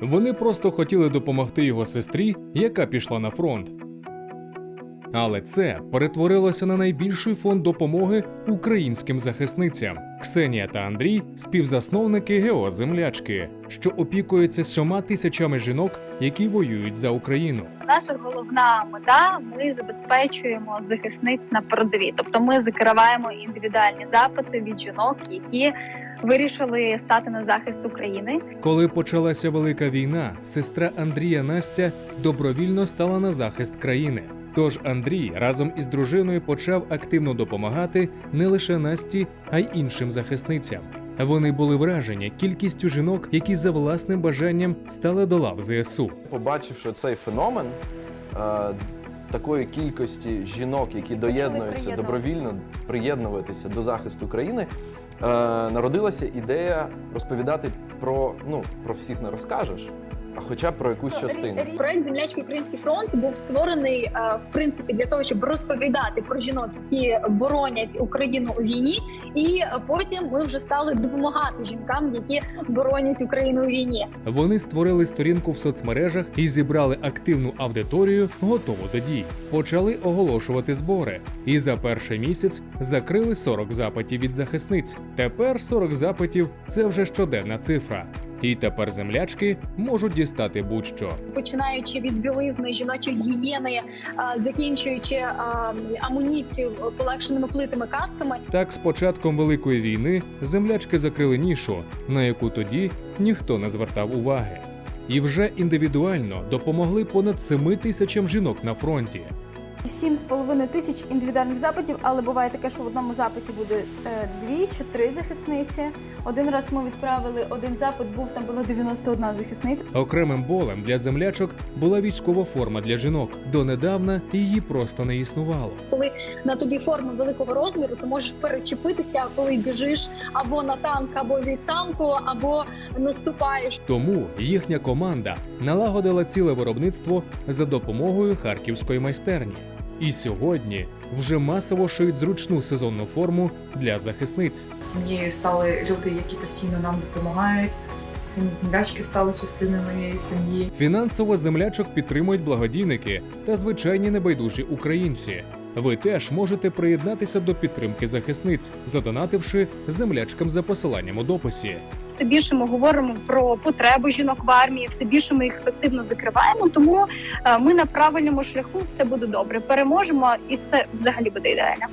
Вони просто хотіли допомогти його сестрі, яка пішла на фронт. Але це перетворилося на найбільший фонд допомоги українським захисницям. Ксенія та Андрій співзасновники ГЕО Землячки, що опікуються сьома тисячами жінок, які воюють за Україну. Наша головна мета ми забезпечуємо захисниць на передовій. Тобто ми закриваємо індивідуальні запити від жінок, які вирішили стати на захист України. Коли почалася велика війна, сестра Андрія Настя добровільно стала на захист країни. Тож Андрій разом із дружиною почав активно допомагати не лише Насті, а й іншим захисницям. Вони були вражені кількістю жінок, які за власним бажанням стали до лав ЗСУ. Побачивши цей феномен е, такої кількості жінок, які доєднуються добровільно приєднуватися до захисту країни, е, народилася ідея розповідати про ну про всіх не розкажеш, хоча б про якусь частину. Проект Землячки Український фронт був створений е, в принципі для того, щоб розповідати про жінок, які боронять Україну у війні, і потім ми вже стали допомагати жінкам, які боронять Україну у війні. Вони створили сторінку в соцмережах і зібрали активну аудиторію, готову до дій. Почали оголошувати збори. І за перший місяць закрили 40 запитів від захисниць. Тепер 40 запитів це вже щоденна цифра. І тепер землячки можуть дістати будь-що. Починаючи від білизни, жіночої гігієни, е, закінчуючи е, амуніцію полегшеними плитами, касками, Так, з початком великої війни землячки закрили нішу, на яку тоді ніхто не звертав уваги. І вже індивідуально допомогли понад 7 тисячам жінок на фронті. Сім з половиною тисяч індивідуальних запитів, але буває таке, що в одному запиті буде е, дві чи три захисниці. Один раз ми відправили один запит, був там була 91 захисниця. Окремим болем для землячок була військова форма для жінок. Донедавна її просто не існувало. коли на тобі форма великого розміру, ти можеш перечепитися, коли біжиш або на танк, або від танку, або наступаєш. Тому їхня команда налагодила ціле виробництво за допомогою харківської майстерні. І сьогодні вже масово шиють зручну сезонну форму для захисниць. Сім'єю стали люди, які постійно нам допомагають. Ці самі землячки стали частиною моєї сім'ї. Фінансово землячок підтримують благодійники та звичайні небайдужі українці. Ви теж можете приєднатися до підтримки захисниць, задонативши землячкам за посиланням у дописі. Все більше ми говоримо про потреби жінок в армії, все більше ми їх ефективно закриваємо. Тому е, ми на правильному шляху все буде добре. Переможемо, і все взагалі буде ідеально.